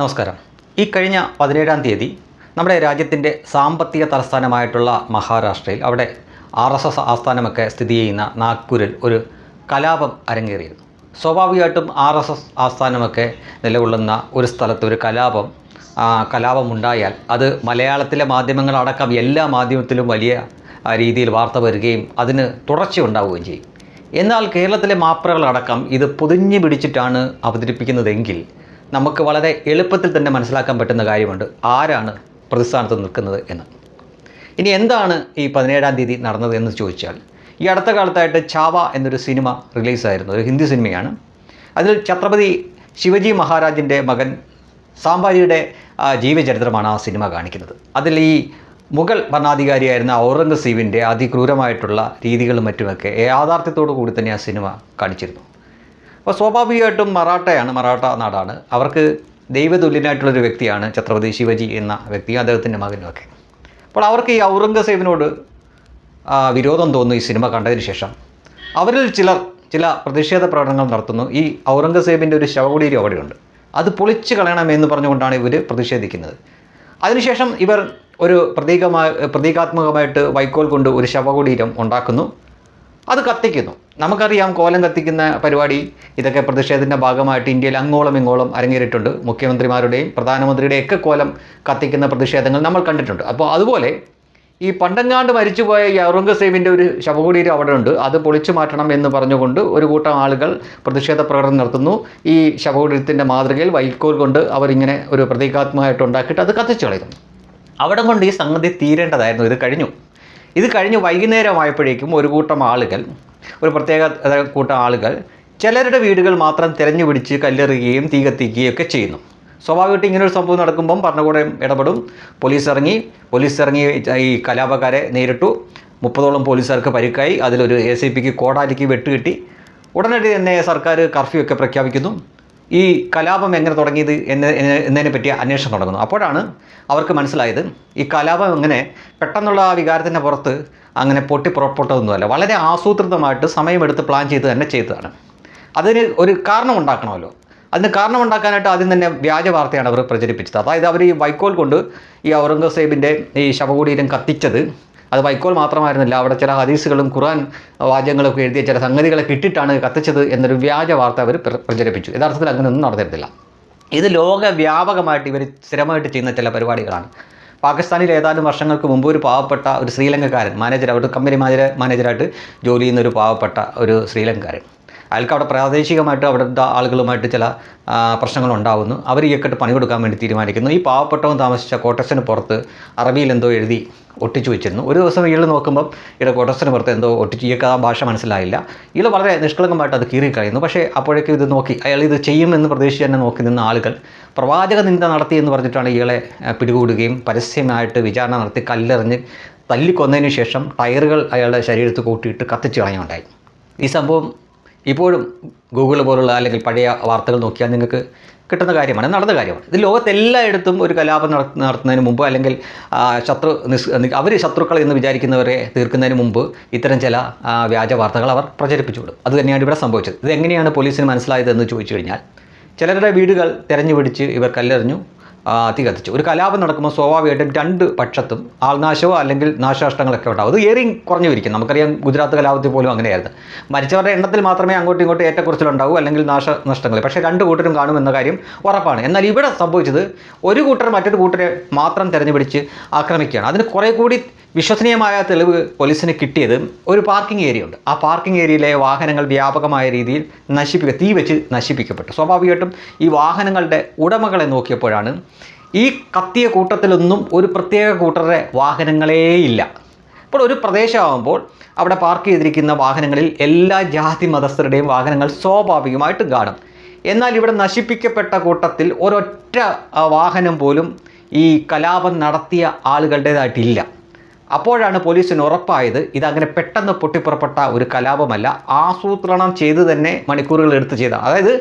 നമസ്കാരം. ഈ കഴിഞ്ഞ പതിനേഴാം തീയതി നമ്മുടെ രാജ്യത്തിന്റെ സാമ്പത്തിക തലസ്ഥാനമായിട്ടുള്ള മഹാരാഷ്ട്രയിൽ അവിടെ ആർ എസ് എസ് ആസ്ഥാനമൊക്കെ സ്ഥിതി ചെയ്യുന്ന നാഗ്പൂരിൽ ഒരു കലാപം അരങ്ങേറിയിരുന്നു. സ്വാഭാവികമായിട്ടും ആർ എസ് എസ് ആസ്ഥാനമൊക്കെ നിലകൊള്ളുന്ന ഒരു സ്ഥലത്ത് ഒരു കലാപം കലാപമുണ്ടായാൽ അത് മലയാളത്തിലെ മാധ്യമങ്ങളടക്കം എല്ലാ മാധ്യമത്തിലും വലിയ രീതിയിൽ വാർത്ത വരികയും അതിന് തുടർച്ച ഉണ്ടാവുകയും ചെയ്യും. എന്നാൽ കേരളത്തിലെ മാപ്രകളടക്കം ഇത് പൊതിഞ്ഞു പിടിച്ചിട്ടാണ് അവതരിപ്പിക്കുന്നതെങ്കിൽ നമുക്ക് വളരെ എളുപ്പത്തിൽ തന്നെ മനസ്സിലാക്കാൻ പറ്റുന്ന കാര്യമുണ്ട്. ആരാണ് പ്രതിസ്ഥാനത്ത് നിൽക്കുന്നത് എന്ന്. ഇനി എന്താണ് ഈ പതിനേഴാം തീയതി നടന്നത് എന്ന് ചോദിച്ചാൽ ഈ അടുത്ത കാലത്തായിട്ട് ചാവ എന്നൊരു സിനിമ റിലീസായിരുന്നു. ഒരു ഹിന്ദി സിനിമയാണ്. അതിൽ ഛത്രപതി ശിവജി മഹാരാജിന്റെ മകൻ സാംബാജിയുടെ ജീവചരിത്രമാണ് ആ സിനിമ കാണിക്കുന്നത്. അതിൽ ഈ മുഗൾ ഭരണാധികാരിയായിരുന്ന ഔറംഗസീബിന്റെ അതിക്രൂരമായിട്ടുള്ള രീതികളും മറ്റുമൊക്കെ യാഥാർത്ഥ്യത്തോടു കൂടി തന്നെ ആ സിനിമ കാണിച്ചിരുന്നു. അപ്പോൾ സ്വാഭാവികമായിട്ടും മറാഠയാണ് മറാഠ നാടാണ്. അവർക്ക് ദൈവതുല്യനായിട്ടുള്ളൊരു വ്യക്തിയാണ് ഛത്രപതി ശിവജി എന്ന വ്യക്തി അദ്ദേഹത്തിന്റെ മകനുമൊക്കെ അപ്പോൾ അവർക്ക് ഈ ഔറംഗസേബിനോട് വിരോധം തോന്നുന്നു ഈ സിനിമ കണ്ടതിന് ശേഷം. അവരിൽ ചിലർ ചില പ്രതിഷേധ പ്രകടനങ്ങൾ നടത്തുന്നു. ഈ ഔറംഗസേബിന്റെ ഒരു ശവകുടീരി അവിടെയുണ്ട്. അത് പൊളിച്ചു കളയണമെന്ന് പറഞ്ഞുകൊണ്ടാണ് ഇവർ പ്രതിഷേധിക്കുന്നത്. അതിനുശേഷം ഇവർ ഒരു പ്രതീകമായ പ്രതീകാത്മകമായിട്ട് വൈക്കോൽ കൊണ്ട് ഒരു ശവകുടീരം ഉണ്ടാക്കുന്നു. അത് കത്തിക്കുന്നു. നമുക്കറിയാം കോലം കത്തിക്കുന്ന പരിപാടി ഇതൊക്കെ പ്രതിഷേധത്തിന്റെ ഭാഗമായിട്ട് ഇന്ത്യയിൽ അങ്ങോളം ഇങ്ങോളം അരങ്ങേറിയിട്ടുണ്ട്. മുഖ്യമന്ത്രിമാരുടെയും പ്രധാനമന്ത്രിയുടെയും ഒക്കെ കോലം കത്തിക്കുന്ന പ്രതിഷേധങ്ങൾ നമ്മൾ കണ്ടിട്ടുണ്ട്. അപ്പോൾ അതുപോലെ ഈ പണ്ടങ്ങാണ്ട് മരിച്ചുപോയ ഈ ഔറംഗസേബിന്റെ ഒരു ശവകുടീരം അവിടെ ഉണ്ട് അത് പൊളിച്ചു മാറ്റണം എന്ന് പറഞ്ഞുകൊണ്ട് ഒരു കൂട്ടം ആളുകൾ പ്രതിഷേധ പ്രകടനം നടത്തുന്നു. ഈ ശവകുടീരത്തിന്റെ മാതൃകയിൽ വൈക്കോൽ കൊണ്ട് അവരിങ്ങനെ ഒരു പ്രതീകാത്മകമായിട്ട് ഉണ്ടാക്കിയിട്ട് അത് കത്തിച്ചു കളയുന്നു. അവിടെ കൊണ്ട് ഈ സംഗതി തീരേണ്ടതായിരുന്നു. ഇത് കഴിഞ്ഞു. ഇത് കഴിഞ്ഞ് വൈകുന്നേരമായപ്പോഴേക്കും ഒരു കൂട്ടം ആളുകൾ ഒരു പ്രത്യേക കൂട്ടം ആളുകൾ ചിലരുടെ വീടുകൾ മാത്രം തിരഞ്ഞു പിടിച്ച് കല്ലെറിയുകയും തീ കത്തിക്കുകയും ഒക്കെ ചെയ്യുന്നു. സ്വാഭാവികമായിട്ട് ഇങ്ങനൊരു സംഭവം നടക്കുമ്പം ഭരണകൂടം ഇടപെടും. പോലീസ് ഇറങ്ങി പോലീസ് ഇറങ്ങി ഈ കലാപക്കാരെ നേരിട്ടു. മുപ്പതോളം പോലീസുകാർക്ക് പരിക്കായി. അതിലൊരു എ സി പിക്ക് കോടാലിക്ക് വെട്ടുകിട്ടി. ഉടനടി തന്നെ സർക്കാർ കർഫ്യൂ ഒക്കെ പ്രഖ്യാപിക്കുന്നു. ഈ കലാപം എങ്ങനെ തുടങ്ങിയത് എന്ന് എന്ന് എന്നതിനെ പറ്റി അന്വേഷണം തുടങ്ങുന്നു. അപ്പോഴാണ് അവർക്ക് മനസ്സിലായത് ഈ കലാപം എങ്ങനെ പെട്ടെന്നുള്ള ആ വികാരത്തിന്റെ പുറത്ത് അങ്ങനെ പൊട്ടി പുറപ്പെട്ടതൊന്നുമല്ല വളരെ ആസൂത്രിതമായിട്ട് സമയമെടുത്ത് പ്ലാൻ ചെയ്ത് തന്നെ ചെയ്തതാണ്. അതിന് ഒരു കാരണം ഉണ്ടാക്കണമല്ലോ. അതിന് കാരണം ഉണ്ടാക്കാനായിട്ട് ആദ്യം തന്നെ വ്യാജ വാർത്തയാണ് അവർ പ്രചരിപ്പിച്ചത്. അതായത് അവർ ഈ വൈക്കോൽ കൊണ്ട് ഈ ഔറംഗസേബിന്റെ ഈ ശവകുടീരം കത്തിച്ചത് അത് വൈക്കോൽ മാത്രമായിരുന്നില്ല. അവിടെ ചില ഹദീസുകളും ഖുറാൻ വാചകങ്ങളൊക്കെ എഴുതിയ ചില സംഗതികളെ ഇട്ടിട്ടാണ് കത്തിച്ചത് എന്നൊരു വ്യാജ വാർത്ത അവർ പ്ര- പ്രചരിപ്പിച്ചു. യഥാർത്ഥത്തിൽ അങ്ങനെയൊന്നും നടന്നിരുന്നില്ല. ഇത് ലോകവ്യാപകമായിട്ട് ഇവർ സ്ഥിരമായിട്ട് ചെയ്യുന്ന ചില പരിപാടികളാണ്. പാകിസ്ഥാനിൽ ഏതാനും വർഷങ്ങൾക്ക് മുമ്പ് ഒരു പാവപ്പെട്ട ഒരു ശ്രീലങ്കക്കാരൻ മാനേജർ അവരുടെ കമ്പനി മാനേജർ മാനേജറായിട്ട് ജോലി ചെയ്യുന്ന ഒരു പാവപ്പെട്ട ഒരു ശ്രീലങ്കക്കാരൻ. അയാൾക്ക് അവിടെ പ്രാദേശികമായിട്ട് അവിടുത്തെ ആളുകളുമായിട്ട് ചില പ്രശ്നങ്ങൾ പ്രശ്നങ്ങളുണ്ടാവുന്നു. അവർ ഇയക്കിട്ട് പണി കൊടുക്കാൻ വേണ്ടി തീരുമാനിക്കുന്നു. ഈ പാവപ്പെട്ടവൻ താമസിച്ച കോട്ടസിന് പുറത്ത് അറബിയിൽ എന്തോ എഴുതി ഒട്ടിച്ചു വെച്ചിരുന്നു. ഒരു ദിവസം ഇയാൾ നോക്കുമ്പം ഇവിടെ കോട്ടസിന് പുറത്ത് എന്തോ ഒട്ടിച്ച്. ഇയാൾക്ക് ആ ഭാഷ മനസ്സിലായില്ല. ഇയാൾ വളരെ നിഷ്കളങ്കമായിട്ട് അത് കീറിക്കളയുന്നു. പക്ഷേ അപ്പോഴേക്കും ഇത് നോക്കി അയാൾ ഇത് ചെയ്യുമെന്ന് പ്രതീക്ഷിച്ച് തന്നെ നോക്കി നിന്ന ആളുകൾ പ്രവാചക നിന്ദ നടത്തി എന്ന് പറഞ്ഞിട്ടാണ് ഇയാളെ പിടികൂടുകയും പരസ്യമായിട്ട് വിചാരണ നടത്തി കല്ലെറിഞ്ഞ് തല്ലിക്കൊന്നതിന് ശേഷം ടയറുകൾ അയാളുടെ ശരീരത്ത് കൂട്ടിയിട്ട് കത്തിച്ച് കളയുണ്ടായി ഈ സംഭവം ഇപ്പോഴും ഗൂഗിൾ പോലുള്ള അല്ലെങ്കിൽ പഴയ വാർത്തകൾ നോക്കിയാൽ നിങ്ങൾക്ക് കിട്ടുന്ന കാര്യമാണ് നടന്ന കാര്യമാണ്. ഇത് ലോകത്തെല്ലായിടത്തും ഒരു കലാപം നട നടത്തുന്നതിന് മുമ്പ് അല്ലെങ്കിൽ ശത്രു നിസ് അവർ ശത്രുക്കൾ എന്ന് വിചാരിക്കുന്നവരെ തീർക്കുന്നതിന് മുമ്പ് ഇത്തരം ചില വ്യാജ വാർത്തകൾ അവർ പ്രചരിപ്പിച്ചു വിടും. അത് തന്നെയാണ് ഇവിടെ സംഭവിച്ചത്. ഇത് എങ്ങനെയാണ് പോലീസിന് മനസ്സിലായതെന്ന് ചോദിച്ചു കഴിഞ്ഞാൽ ചിലരുടെ വീടുകൾ തെരഞ്ഞു പിടിച്ച് ഇവർ കല്ലെറിഞ്ഞു തീ കത്തിച്ചു. ഒരു കലാപം നടക്കുമ്പോൾ സ്വാഭാവികമായിട്ടും രണ്ട് പക്ഷത്തും ആൾനാശമോ അല്ലെങ്കിൽ നാശനഷ്ടങ്ങളൊക്കെ ഉണ്ടാവും. അത് ഏറി കുറഞ്ഞു വരിക്കും നമുക്കറിയാം ഗുജറാത്ത് കലാപത്തിൽ പോലും അങ്ങനെയായിരുന്നു. മരിച്ചവരുടെ എണ്ണത്തിൽ മാത്രമേ അങ്ങോട്ടും ഇങ്ങോട്ടും ഏറ്റക്കുറച്ചിലുണ്ടാവൂ അല്ലെങ്കിൽ നാശനഷ്ടങ്ങൾ. പക്ഷേ രണ്ട് കൂട്ടരും കാണുമെന്ന കാര്യം ഉറപ്പാണ്. എന്നാൽ ഇവിടെ സംഭവിച്ചത് ഒരു കൂട്ടർ മറ്റൊരു കൂട്ടരെ മാത്രം തിരഞ്ഞുപിടിച്ച് ആക്രമിക്കുകയാണ്. അതിന് കുറേ കൂടി വിശ്വസനീയമായ തെളിവ് പോലീസിന് കിട്ടിയത് ഒരു പാർക്കിംഗ് ഏരിയ ഉണ്ട്. ആ പാർക്കിംഗ് ഏരിയയിലെ വാഹനങ്ങൾ വ്യാപകമായ രീതിയിൽ നശിപ്പിക്കുക തീ വെച്ച് നശിപ്പിക്കപ്പെട്ടു. സ്വാഭാവികമായിട്ടും ഈ വാഹനങ്ങളുടെ ഉടമകളെ നോക്കിയപ്പോഴാണ് ഈ കത്തിയ കൂട്ടത്തിലൊന്നും ഒരു പ്രത്യേക കൂട്ടരുടെ വാഹനങ്ങളേയില്ല അപ്പോൾ ഒരു പ്രദേശമാകുമ്പോൾ അവിടെ പാർക്ക് ചെയ്തിരിക്കുന്ന വാഹനങ്ങളിൽ എല്ലാ ജാതി മതസ്ഥരുടെയും വാഹനങ്ങൾ സ്വാഭാവികമായിട്ട് കാണും. എന്നാൽ ഇവിടെ നശിപ്പിക്കപ്പെട്ട കൂട്ടത്തിൽ ഒരൊറ്റ വാഹനം പോലും ഈ കലാപം നടത്തിയ ആളുകളുടേതായിട്ടില്ല. അപ്പോഴാണ് പോലീസിന് ഉറപ്പായത് ഇതങ്ങനെ പെട്ടെന്ന് പൊട്ടിപ്പുറപ്പെട്ട ഒരു കലാപമല്ല ആസൂത്രണം ചെയ്ത് തന്നെ മണിക്കൂറുകൾ എടുത്ത് ചെയ്ത. അതായത്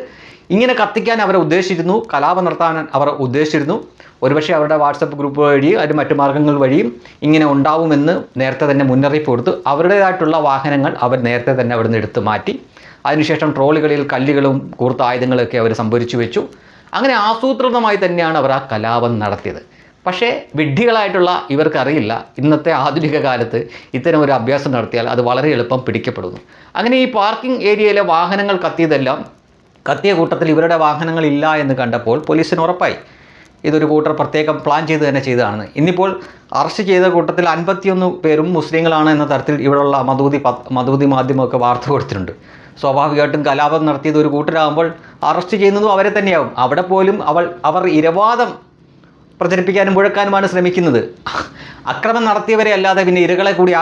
ഇങ്ങനെ കത്തിക്കാൻ അവർ ഉദ്ദേശിച്ചിരുന്നു. കലാപം നടത്താൻ അവർ ഉദ്ദേശിച്ചിരുന്നു. ഒരുപക്ഷെ അവരുടെ വാട്സപ്പ് ഗ്രൂപ്പ് വഴി അതിന് മറ്റു മാർഗങ്ങൾ വഴിയും ഇങ്ങനെ ഉണ്ടാവുമെന്ന് നേരത്തെ തന്നെ മുന്നറിയിപ്പ് കൊടുത്തു. അവരുടേതായിട്ടുള്ള വാഹനങ്ങൾ അവർ നേരത്തെ തന്നെ അവിടെ നിന്ന് എടുത്ത് മാറ്റി. അതിനുശേഷം ട്രോളുകളിൽ കല്ലുകളും കൂർത്ത ആയുധങ്ങളൊക്കെ അവർ സംഭരിച്ചു വെച്ചു. അങ്ങനെ ആസൂത്രിതമായി തന്നെയാണ് അവർ ആ കലാപം നടത്തിയത്. പക്ഷേ വിഡ്ഢികളായിട്ടുള്ള ഇവർക്കറിയില്ല. ഇന്നത്തെ ആധുനിക കാലത്ത് ഇത്തരം ഒരു അഭ്യാസം നടത്തിയാൽ അത് വളരെ എളുപ്പം പിടിക്കപ്പെടുന്നു. അങ്ങനെ ഈ പാർക്കിംഗ് ഏരിയയിലെ വാഹനങ്ങൾ കത്തിയതെല്ലാം കത്തിയ കൂട്ടത്തിൽ ഇവരുടെ വാഹനങ്ങളില്ല എന്ന് കണ്ടപ്പോൾ പോലീസിന് ഉറപ്പായി. ഇതൊരു കൂട്ടർ പ്രത്യേകം പ്ലാൻ ചെയ്ത് തന്നെ ചെയ്തതാണ്. ഇന്നിപ്പോൾ അറസ്റ്റ് ചെയ്ത കൂട്ടത്തിൽ അൻപത്തിയൊന്ന് പേരും മുസ്ലിങ്ങളാണ് എന്ന തരത്തിൽ ഇവിടെയുള്ള മധൂതി മധുതി മാധ്യമമൊക്കെ വാർത്ത കൊടുത്തിട്ടുണ്ട്. സ്വാഭാവികമായിട്ടും കലാപം നടത്തിയത് ഒരു കൂട്ടരാകുമ്പോൾ അറസ്റ്റ് ചെയ്യുന്നതും അവരെ തന്നെയാവും. അവിടെ പോലും അവൾ അവർ ഇരവാദം പ്രചരിപ്പിക്കാനും മുഴക്കാനുമാണ് ശ്രമിക്കുന്നത്. അക്രമം നടത്തിയവരെ അല്ലാതെ പിന്നെ ഇരകളെ കൂടി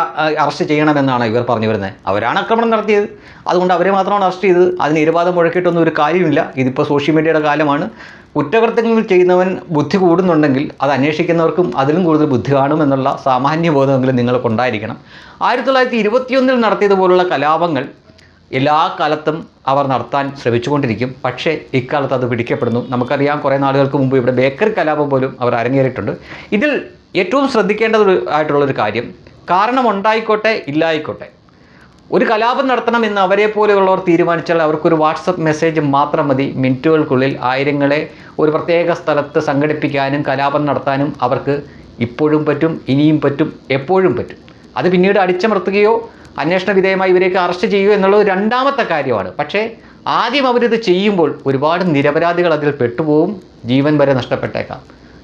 അറസ്റ്റ് ചെയ്യണമെന്നാണ് ഇവർ പറഞ്ഞു വരുന്നത്. അവരാണ് ആക്രമണം നടത്തിയത്. അതുകൊണ്ട് അവരെ മാത്രമാണ് അറസ്റ്റ് ചെയ്തത്. അതിന് ഇരവാദം മുഴക്കിയിട്ടൊന്നും ഒരു കാര്യമില്ല. ഇതിപ്പോൾ സോഷ്യൽ മീഡിയയുടെ കാലമാണ്. കുറ്റകൃത്യങ്ങൾ ചെയ്യുന്നവൻ ബുദ്ധി കൂടുന്നുണ്ടെങ്കിൽ അത് അന്വേഷിക്കുന്നവർക്കും അതിലും കൂടുതൽ ബുദ്ധി കാണും എന്നുള്ള സാമാന്യ നിങ്ങൾക്കുണ്ടായിരിക്കണം. ആയിരത്തി തൊള്ളായിരത്തി ഇരുപത്തിയൊന്നിൽ നടത്തിയതുപോലുള്ള കലാപങ്ങൾ എല്ലാ കാലത്തും അവർ നടത്താൻ ശ്രമിച്ചുകൊണ്ടിരിക്കും. പക്ഷേ ഇക്കാലത്ത് അത് പിടിക്കപ്പെടുന്നു. നമുക്കറിയാം കുറേ നാളുകൾക്ക് മുമ്പ് ഇവിടെ ബേക്കറി കലാപം പോലും അവർ അരങ്ങേറിയിട്ടുണ്ട്. ഇതിൽ ഏറ്റവും ശ്രദ്ധിക്കേണ്ടത് ആയിട്ടുള്ളൊരു കാര്യം കാരണം ഉണ്ടായിക്കോട്ടെ ഇല്ലായിക്കോട്ടെ. ഒരു കലാപം നടത്തണം എന്ന് അവരെ പോലെയുള്ളവർ തീരുമാനിച്ചാൽ അവർക്കൊരു വാട്സപ്പ് മെസ്സേജ് മാത്രം മതി. മിനിറ്റുകൾക്കുള്ളിൽ ആയിരങ്ങളെ ഒരു പ്രത്യേക സ്ഥലത്ത് സംഘടിപ്പിക്കാനും കലാപം നടത്താനും അവർക്ക് ഇപ്പോഴും പറ്റും ഇനിയും പറ്റും എപ്പോഴും പറ്റും. അത് പിന്നീട് അടിച്ചമർത്തുകയോ അന്വേഷണ വിധേയമായി ഇവരെയൊക്കെ അറസ്റ്റ് ചെയ്യുക എന്നുള്ളത് രണ്ടാമത്തെ കാര്യമാണ്. പക്ഷേ ആദ്യം അവരിത് ചെയ്യുമ്പോൾ ഒരുപാട് നിരപരാധികൾ അതിൽ പെട്ടുപോകും ജീവൻ വരെ നഷ്ടപ്പെട്ടേക്കാം.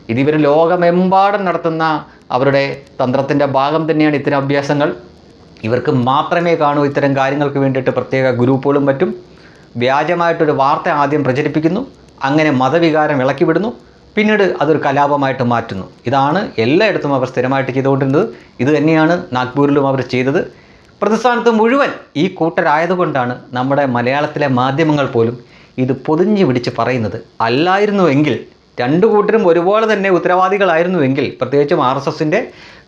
ഇതിവർ ലോകമെമ്പാടും നടത്തുന്ന അവരുടെ തന്ത്രത്തിന്റെ ഭാഗം തന്നെയാണ് ഇത്തരം അഭ്യാസങ്ങൾ. ഇവർക്ക് മാത്രമേ കാണൂ ഇത്തരം കാര്യങ്ങൾക്ക് വേണ്ടിയിട്ട് പ്രത്യേക ഗ്രൂപ്പുകളും മറ്റും. വ്യാജമായിട്ടൊരു വാർത്ത ആദ്യം പ്രചരിപ്പിക്കുന്നു അങ്ങനെ മതവികാരം ഇളക്കി വിടുന്നു പിന്നീട് അതൊരു കലാപമായിട്ട് മാറ്റുന്നു. ഇതാണ് എല്ലായിടത്തും അവർ സ്ഥിരമായിട്ട് ചെയ്തുകൊണ്ടിരുന്നത്. ഇത് തന്നെയാണ് നാഗ്പൂരിലും അവർ ചെയ്തത്. പ്രതിസ്ഥാനത്ത് മുഴുവൻ ഈ കൂട്ടരായതുകൊണ്ടാണ് നമ്മുടെ മലയാളത്തിലെ മാധ്യമങ്ങൾ പോലും ഇത് പൊതിഞ്ഞു പിടിച്ച് പറയുന്നത്. അല്ലായിരുന്നുവെങ്കിൽ രണ്ടു കൂട്ടരും ഒരുപോലെ തന്നെ ഉത്തരവാദികളായിരുന്നുവെങ്കിൽ പ്രത്യേകിച്ചും ആർ എസ് എസിന്റെ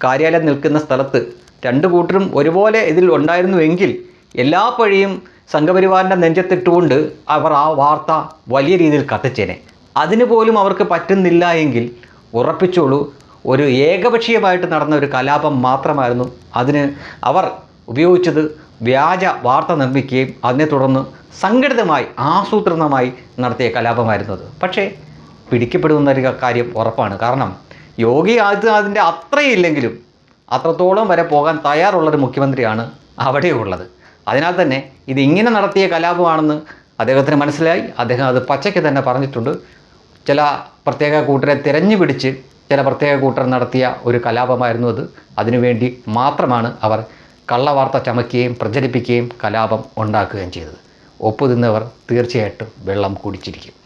കാര്യാലയം നിൽക്കുന്ന സ്ഥലത്ത് രണ്ടു കൂട്ടരും ഒരുപോലെ ഇതിൽ ഉണ്ടായിരുന്നുവെങ്കിൽ എല്ലാ പഴിയും സംഘപരിവാറിന്റെ നെഞ്ചത്തിട്ടുകൊണ്ട് അവർ ആ വാർത്ത വലിയ രീതിയിൽ കത്തിച്ചേനെ. അതിന് പോലും അവർക്ക് പറ്റുന്നില്ല എങ്കിൽ ഉറപ്പിച്ചോളൂ ഒരു ഏകപക്ഷീയമായിട്ട് നടന്ന ഒരു കലാപം മാത്രമായിരുന്നു. അതിന് അവർ ഉപയോഗിച്ചത് വ്യാജ വാർത്ത നിർമ്മിക്കുകയും അതിനെ തുടർന്ന് സംഘടിതമായി ആസൂത്രിതമായി നടത്തിയ കലാപമായിരുന്നത്. പക്ഷേ പിടിക്കപ്പെടുമെന്ന കാര്യം ഉറപ്പാണ്. കാരണം യോഗി ആദിത്യനാഥിന്റെ അത്രയില്ലെങ്കിലും അത്രത്തോളം വരെ പോകാൻ തയ്യാറുള്ളൊരു മുഖ്യമന്ത്രിയാണ് അവിടെയുള്ളത്. അതിനാൽ തന്നെ ഇത് ഇങ്ങനെ നടത്തിയ കലാപമാണെന്ന് അദ്ദേഹത്തിന് മനസ്സിലായി. അദ്ദേഹം അത് പച്ചയ്ക്ക് തന്നെ പറഞ്ഞിട്ടുണ്ട്. ചില പ്രത്യേക കൂട്ടരെ തിരഞ്ഞു പിടിച്ച് ചില പ്രത്യേക കൂട്ടർ നടത്തിയ ഒരു കലാപമായിരുന്നു അത്. അതിനുവേണ്ടി മാത്രമാണ് അവർ കള്ളവാർത്ത ചമയ്ക്കുകയും പ്രചരിപ്പിക്കുകയും കലാപം ഉണ്ടാക്കുകയും ചെയ്തത്. ഒപ്പുതിന്നവർ തീർച്ചയായിട്ടും വെള്ളം കുടിച്ചിരിക്കും.